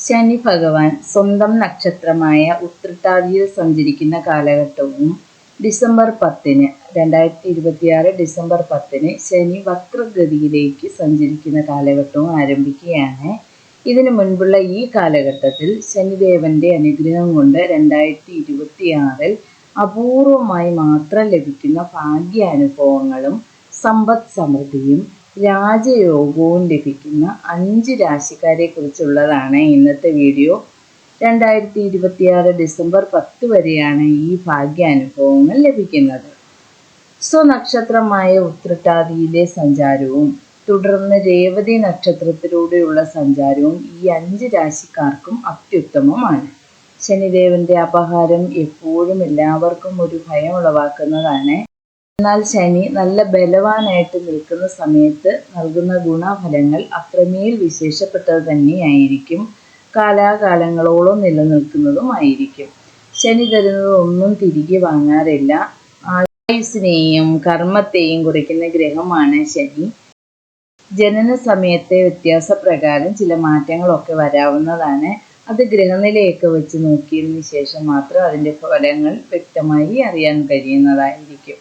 ശനി ഭഗവാൻ സ്വന്തം നക്ഷത്രമായ ഉത്രട്ടാതിയിൽ സഞ്ചരിക്കുന്ന കാലഘട്ടവും ഡിസംബർ പത്തിന് രണ്ടായിരത്തി ഇരുപത്തിയാറ് ഡിസംബർ പത്തിന് ശനി വക്രഗതിയിലേക്ക് സഞ്ചരിക്കുന്ന കാലഘട്ടവും ആരംഭിക്കുകയാണ്. ഇതിനു മുൻപുള്ള ഈ കാലഘട്ടത്തിൽ ശനിദേവന്റെ അനുഗ്രഹം കൊണ്ട് രണ്ടായിരത്തി ഇരുപത്തിയാറിൽ അപൂർവമായി മാത്രം ലഭിക്കുന്ന ഭാഗ്യാനുഭവങ്ങളും സമ്പദ് സമൃദ്ധിയും രാജയോഗവും ലഭിക്കുന്ന അഞ്ച് രാശിക്കാരെ കുറിച്ചുള്ളതാണ് ഇന്നത്തെ വീഡിയോ. രണ്ടായിരത്തി ഇരുപത്തിയാറ് ഡിസംബർ പത്ത് വരെയാണ് ഈ ഭാഗ്യാനുഭവങ്ങൾ ലഭിക്കുന്നത്. സ്വനക്ഷത്രമായ ഉത്രട്ടാതിയിലെ സഞ്ചാരവും തുടർന്ന് രേവതി നക്ഷത്രത്തിലൂടെയുള്ള സഞ്ചാരവും ഈ അഞ്ച് രാശിക്കാർക്കും അത്യുത്തമമാണ്. ശനിദേവന്റെ അപഹാരം എപ്പോഴും എല്ലാവർക്കും ഒരു ഭയം ഉളവാക്കുന്നതാണ്. എന്നാൽ ശനി നല്ല ബലവാനായിട്ട് നിൽക്കുന്ന സമയത്ത് നൽകുന്ന ഗുണഫലങ്ങൾ അത്രമേൽ വിശേഷപ്പെട്ടത് തന്നെയായിരിക്കും. കാലാകാലങ്ങളോളം നിലനിൽക്കുന്നതുമായിരിക്കും ശനി തരുന്നത് ഒന്നും തിരികെ വാങ്ങാറില്ല. ആയുസിനെയും കർമ്മത്തെയും കുറിക്കുന്ന ഗ്രഹമാണ് ശനി. ജനന സമയത്തെ വ്യത്യാസപ്രകാരം ചില മാറ്റങ്ങളൊക്കെ വരാവുന്നതാണ്. അത് ഗ്രഹനിലയൊക്കെ വെച്ച് നോക്കിയതിന് ശേഷം മാത്രം അതിന്റെ ഫലങ്ങൾ വ്യക്തമായി അറിയാൻ കഴിയുന്നതായിരിക്കും.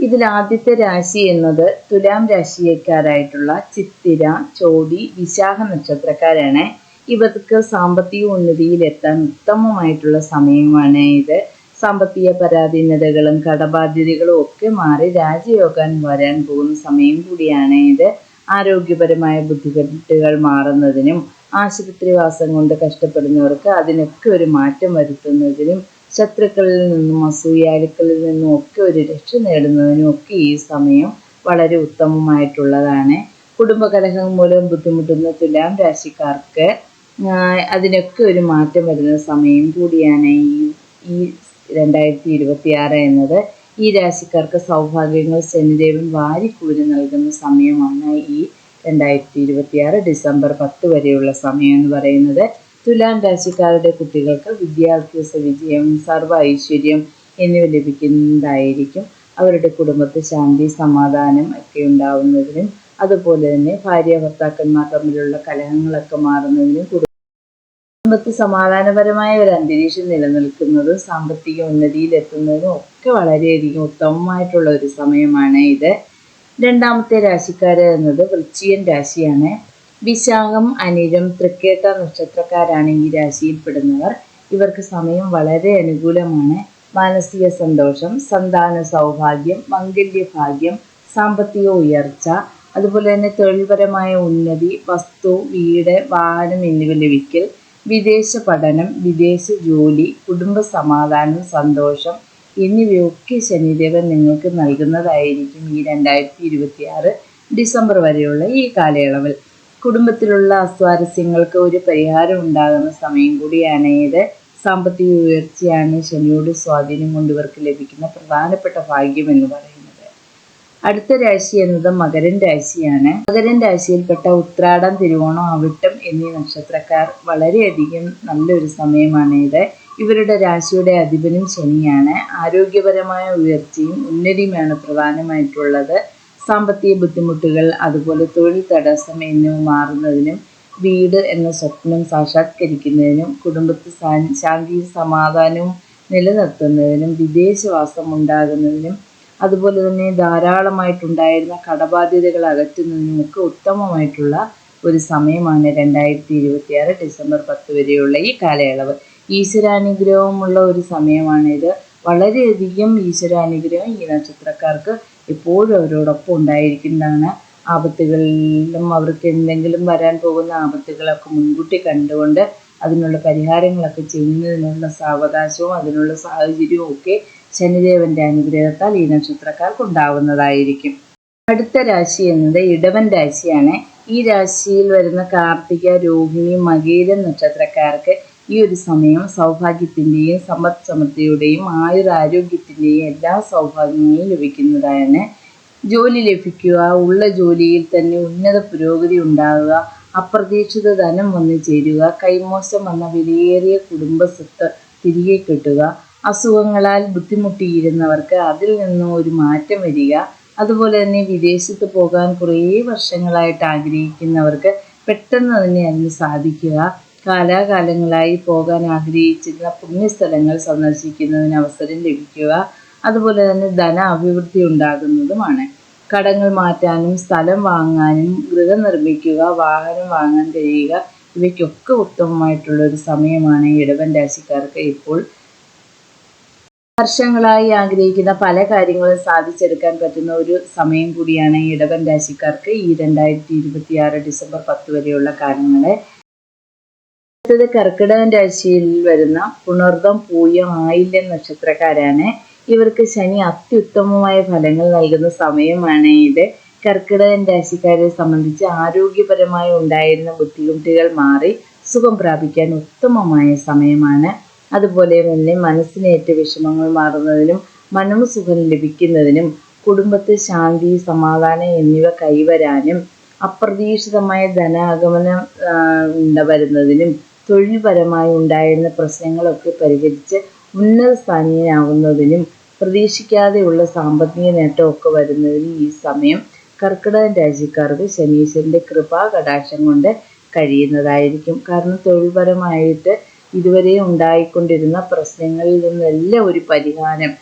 ഇതിൽ ആദ്യത്തെ രാശി എന്നത് തുലാം രാശിക്കാരായിട്ടുള്ള ചിത്തിര ചോതി വിശാഖ നക്ഷത്രക്കാരാണ്. ഇവർക്ക് സാമ്പത്തിക ഉന്നതിയിൽ എത്താൻ ഉത്തമമായിട്ടുള്ള സമയമാണ് ഇത്. സാമ്പത്തിക പരാധീനതകളും കടബാധ്യതകളും ഒക്കെ മാറി രാജയോഗം വരാൻ പോകുന്ന സമയം കൂടിയാണ് ഇത്. ആരോഗ്യപരമായ ബുദ്ധിമുട്ടുകൾ മാറുന്നതിനും ആശുപത്രിവാസം കൊണ്ട് കഷ്ടപ്പെടുന്നവർക്ക് അതിനൊക്കെ ഒരു മാറ്റം വരുത്തുന്നതിനും ശത്രുക്കളിൽ നിന്നും അസൂയാലുക്കളിൽ നിന്നും ഒക്കെ ഒരു രക്ഷ നേടുന്നതിനും ഒക്കെ ഈ സമയം വളരെ ഉത്തമമായിട്ടുള്ളതാണ്. കുടുംബകലഹം മൂലം ബുദ്ധിമുട്ടുന്ന തുലാം രാശിക്കാർക്ക് അതിനൊക്കെ ഒരു മാറ്റം വരുന്ന സമയം കൂടിയാണ് ഈ ഈ രണ്ടായിരത്തി ഇരുപത്തി ആറ് എന്നത്. ഈ രാശിക്കാർക്ക് സൗഭാഗ്യങ്ങൾ ശനിദേവൻ വാരിക്കൂരി നൽകുന്ന സമയമാണ് ഈ രണ്ടായിരത്തി ഇരുപത്തി ആറ് ഡിസംബർ പത്ത് വരെയുള്ള സമയം എന്ന് പറയുന്നത്. തുലാം രാശിക്കാരുടെ കുട്ടികൾക്ക് വിദ്യാഭ്യാസ വിജയം സർവ ഐശ്വര്യം എന്നിവ ലഭിക്കുന്നതായിരിക്കും. അവരുടെ കുടുംബത്തിൽ ശാന്തി സമാധാനം ഒക്കെ ഉണ്ടാവുന്നതിനും അതുപോലെ തന്നെ ഭാര്യ ഭർത്താക്കന്മാർ തമ്മിലുള്ള കലഹങ്ങളൊക്കെ മാറുന്നതിനും കുടുംബത്തിൽ സമാധാനപരമായ ഒരു അന്തരീക്ഷം നിലനിൽക്കുന്നതും സാമ്പത്തിക ഉന്നതിയിലെത്തുന്നതിനും ഒക്കെ വളരെയധികം ഉത്തമമായിട്ടുള്ള ഒരു സമയമാണ് ഇത്. രണ്ടാമത്തെ രാശിക്കാര് എന്നത് വൃശ്ചികൻ രാശിയാണ്. വിശാഖം അനിരം തൃക്കേട്ട നക്ഷത്രക്കാരാണ് ഈ രാശിയിൽപ്പെടുന്നവർ ഇവർക്ക് സമയം വളരെ അനുകൂലമാണ്. മാനസിക സന്തോഷം സന്താന സൗഭാഗ്യം മംഗല്യ ഭാഗ്യം സാമ്പത്തിക ഉയർച്ച അതുപോലെ തന്നെ തൊഴിൽപരമായ ഉന്നതി വസ്തു വീട് വാഹനം എന്നിവ ലഭിക്കൽ വിദേശ പഠനം വിദേശ ജോലി കുടുംബ സമാധാനം സന്തോഷം എന്നിവയൊക്കെ ശനിദേവൻ നിങ്ങൾക്ക് നൽകുന്നതായിരിക്കും ഈ രണ്ടായിരത്തി ഇരുപത്തിയാറ് ഡിസംബർ വരെയുള്ള ഈ കാലയളവിൽ. കുടുംബത്തിലുള്ള അസ്വാരസ്യങ്ങൾക്ക് ഒരു പരിഹാരം ഉണ്ടാകുന്ന സമയം കൂടിയാണ് ഇത്. സാമ്പത്തിക ഉയർച്ചയാണ് ശനിയുടെ സ്വാധീനം കൊണ്ട് ഇവർക്ക് ലഭിക്കുന്ന പ്രധാനപ്പെട്ട ഭാഗ്യം എന്ന് പറയുന്നത്. അടുത്ത രാശി എന്നത് മകരൻ രാശിയാണ്. മകരൻ രാശിയിൽപ്പെട്ട ഉത്രാടം തിരുവോണം അവിട്ടം എന്നീ നക്ഷത്രക്കാർ വളരെയധികം നല്ലൊരു സമയമാണ് ഇത്. ഇവരുടെ രാശിയുടെ അധിപനും ശനിയാണ്. ആരോഗ്യപരമായ ഉയർച്ചയും ഉന്നതിയുമാണ് പ്രധാനമായിട്ടുള്ളത്. സാമ്പത്തിക ബുദ്ധിമുട്ടുകൾ അതുപോലെ തൊഴിൽ തടസ്സം എന്നിവ മാറുന്നതിനും വീട് എന്ന സ്വപ്നം സാക്ഷാത്കരിക്കുന്നതിനും കുടുംബത്തിൽ ശാന്തിയും സമാധാനവും നിലനിർത്തുന്നതിനും വിദേശവാസം ഉണ്ടാകുന്നതിനും അതുപോലെ തന്നെ ധാരാളമായിട്ടുണ്ടായിരുന്ന കടബാധ്യതകൾ അകറ്റുന്നതിനും ഒക്കെ ഉത്തമമായിട്ടുള്ള ഒരു സമയമാണ് രണ്ടായിരത്തി ഇരുപത്തിയാറ് ഡിസംബർ പത്ത് വരെയുള്ള ഈ കാലയളവ്. ഈശ്വരാനുഗ്രഹമുള്ള ഒരു സമയമാണിത്. വളരെയധികം ഈശ്വരാനുഗ്രഹം ഈ നക്ഷത്രക്കാർക്ക് എപ്പോഴും അവരോടൊപ്പം ഉണ്ടായിരിക്കുന്നതാണ്. ആപത്തുകളിലും അവർക്ക് എന്തെങ്കിലും വരാൻ പോകുന്ന ആപത്തുകളൊക്കെ മുൻകൂട്ടി കണ്ടുകൊണ്ട് അതിനുള്ള പരിഹാരങ്ങളൊക്കെ ചെയ്യുന്നതിനുള്ള സാവകാശവും അതിനുള്ള സാഹചര്യവും ഒക്കെ ശനിദേവന്റെ അനുഗ്രഹത്താൽ ഈ നക്ഷത്രക്കാർക്ക് ഉണ്ടാവുന്നതായിരിക്കും. അടുത്ത രാശി എന്നത് ഇടവൻ രാശിയാണ്. ഈ രാശിയിൽ വരുന്ന കാർത്തിക രോഹിണി മകീരം നക്ഷത്രക്കാർക്ക് ഈ ഒരു സമയം സൗഭാഗ്യത്തിന്റെയും സമ്പദ് സമൃദ്ധിയുടെയും ആയുരാരോഗ്യത്തിന്റെയും എല്ലാ സൗഭാഗ്യങ്ങളും ലഭിക്കുന്നതാണ്. ജോലി ലഭിക്കുക ഉള്ള ജോലിയിൽ തന്നെ ഉന്നത പുരോഗതി ഉണ്ടാകുക അപ്രതീക്ഷിത ധനം വന്നു ചേരുക കൈമോശം വന്ന വിലയേറിയ കുടുംബസ്വത്ത് തിരികെ കിട്ടുക അസുഖങ്ങളാൽ ബുദ്ധിമുട്ടിയിരുന്നവർക്ക് അതിൽ നിന്നും ഒരു മാറ്റം വരിക അതുപോലെ തന്നെ വിദേശത്ത് പോകാൻ കുറേ വർഷങ്ങളായിട്ട് ആഗ്രഹിക്കുന്നവർക്ക് പെട്ടെന്ന് തന്നെ അതിന് സാധിക്കുക കാലാകാലങ്ങളായി പോകാൻ ആഗ്രഹിച്ചിരുന്ന പുണ്യസ്ഥലങ്ങൾ സന്ദർശിക്കുന്നതിന് അവസരം ലഭിക്കുക. അതുപോലെ തന്നെ ധന അഭിവൃദ്ധി ഉണ്ടാകുന്നതുമാണ്. കടങ്ങൾ മാറ്റാനും സ്ഥലം വാങ്ങാനും ഗൃഹം നിർമ്മിക്കുക വാഹനം വാങ്ങാൻ കഴിയുക ഇവയ്ക്കൊക്കെ ഉത്തമമായിട്ടുള്ള ഒരു സമയമാണ് ഇടവൻ രാശിക്കാർക്ക് ഇപ്പോൾ. വർഷങ്ങളായി ആഗ്രഹിക്കുന്ന പല കാര്യങ്ങളും സാധിച്ചെടുക്കാൻ പറ്റുന്ന ഒരു സമയം കൂടിയാണ് ഇടവൻ രാശിക്കാർക്ക് ഈ രണ്ടായിരത്തി ഇരുപത്തിയാറ് ഡിസംബർ പത്ത് വരെയുള്ള കാലങ്ങളെ അടുത്തത് കർക്കിടകൻ രാശിയിൽ വരുന്ന പുണർദം പൂയം ആയില്യം നക്ഷത്രക്കാരാണ്. ഇവർക്ക് ശനി അത്യുത്തമമായ ഫലങ്ങൾ നൽകുന്ന സമയമാണ് ഇത്. കർക്കിടകൻ രാശിക്കാരെ സംബന്ധിച്ച് ആരോഗ്യപരമായി ഉണ്ടായിരുന്ന ബുദ്ധിമുട്ടുകൾ മാറി സുഖം പ്രാപിക്കാൻ ഉത്തമമായ സമയമാണ്. അതുപോലെ തന്നെ മനസ്സിനേറ്റ വിഷമങ്ങൾ മാറുന്നതിനും മനോസുഖം ലഭിക്കുന്നതിനും കുടുംബത്തിൽ ശാന്തി സമാധാനം എന്നിവ കൈവരാനും അപ്രതീക്ഷിതമായ ധനാഗമനം വരുന്നതിനും തൊഴിൽപരമായി ഉണ്ടായിരുന്ന പ്രശ്നങ്ങളൊക്കെ പരിഹരിച്ച് ഉന്നത സ്ഥാനീയനാകുന്നതിനും പ്രതീക്ഷിക്കാതെയുള്ള സാമ്പത്തിക നേട്ടമൊക്കെ വരുന്നതിനും ഈ സമയം കർക്കിടകൻ രാശിക്കാർക്ക് ശനീശ്വരന്റെ കൃപാ കടാക്ഷം കൊണ്ട് കഴിയുന്നതായിരിക്കും. കാരണം തൊഴിൽപരമായിട്ട് ഇതുവരെ ഉണ്ടായിക്കൊണ്ടിരുന്ന പ്രശ്നങ്ങളിൽ നിന്നെല്ലാം ഒരു പരിഹാരം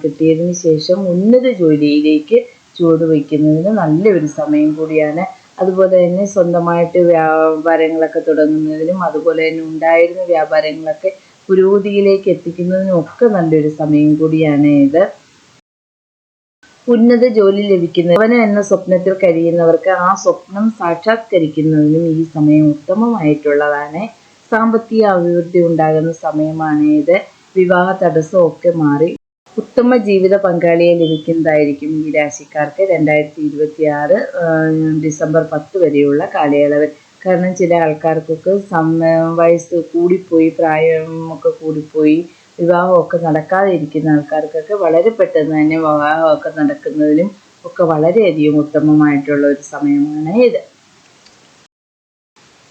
കിട്ടിയതിന് ശേഷം ഉന്നത ജോലിയിലേക്ക് ചുവടുവയ്ക്കുന്നതിന് നല്ലൊരു സമയം കൂടിയാണ് അതുപോലെ തന്നെ സ്വന്തമായിട്ട് വ്യാപാരങ്ങളൊക്കെ തുടങ്ങുന്നതിനും അതുപോലെ തന്നെ ഉണ്ടായിരുന്ന വ്യാപാരങ്ങളൊക്കെ പുരോഗതിയിലേക്ക് എത്തിക്കുന്നതിനും ഒക്കെ നല്ലൊരു സമയം കൂടിയാണ് ഇത്. ഉന്നത ജോലി ലഭിക്കുന്നവന് എന്ന സ്വപ്നത്തിൽ കഴിയുന്നവർക്ക് ആ സ്വപ്നം സാക്ഷാത്കരിക്കുന്നതിനും ഈ സമയം ഉത്തമമായിട്ടുള്ളതാണ്. സാമ്പത്തിക അഭിവൃദ്ധി ഉണ്ടാകുന്ന സമയമാണ് ഇത്. വിവാഹ തടസ്സമൊക്കെ മാറി ഉത്തമ ജീവിത പങ്കാളിയെ ലഭിക്കുന്നതായിരിക്കും ഈ രാശിക്കാർക്ക് രണ്ടായിരത്തി ഇരുപത്തി ആറ് ഡിസംബർ പത്ത് വരെയുള്ള കാലയളവ് കാരണം ചില ആൾക്കാർക്കൊക്കെ വയസ്സ് കൂടിപ്പോയി പ്രായമൊക്കെ കൂടിപ്പോയി വിവാഹമൊക്കെ നടക്കാതെ ഇരിക്കുന്ന ആൾക്കാർക്കൊക്കെ വളരെ പെട്ടെന്ന് തന്നെ വിവാഹമൊക്കെ നടക്കുന്നതിനും ഒക്കെ വളരെയധികം ഉത്തമമായിട്ടുള്ള ഒരു സമയമാണ് ഇത്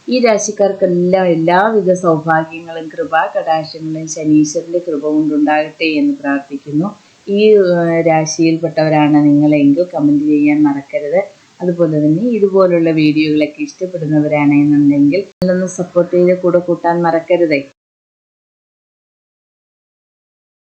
ഈ രാശിക്കാർക്കെല്ലാം എല്ലാവിധ സൗഭാഗ്യങ്ങളും കൃപാ കടാശങ്ങളും ശനീശ്വരന്റെ കൃപ കൊണ്ടുണ്ടാകട്ടെ എന്ന് പ്രാർത്ഥിക്കുന്നു. ഈ രാശിയിൽപ്പെട്ടവരാണ് നിങ്ങളെങ്കിൽ കമന്റ് ചെയ്യാൻ മറക്കരുത്. അതുപോലെ തന്നെ ഇതുപോലുള്ള വീഡിയോകളൊക്കെ ഇഷ്ടപ്പെടുന്നവരാണെന്നുണ്ടെങ്കിൽ നല്ലൊന്ന് സപ്പോർട്ട് ചെയ്ത് കൂടെ കൂട്ടാൻ മറക്കരുതേ.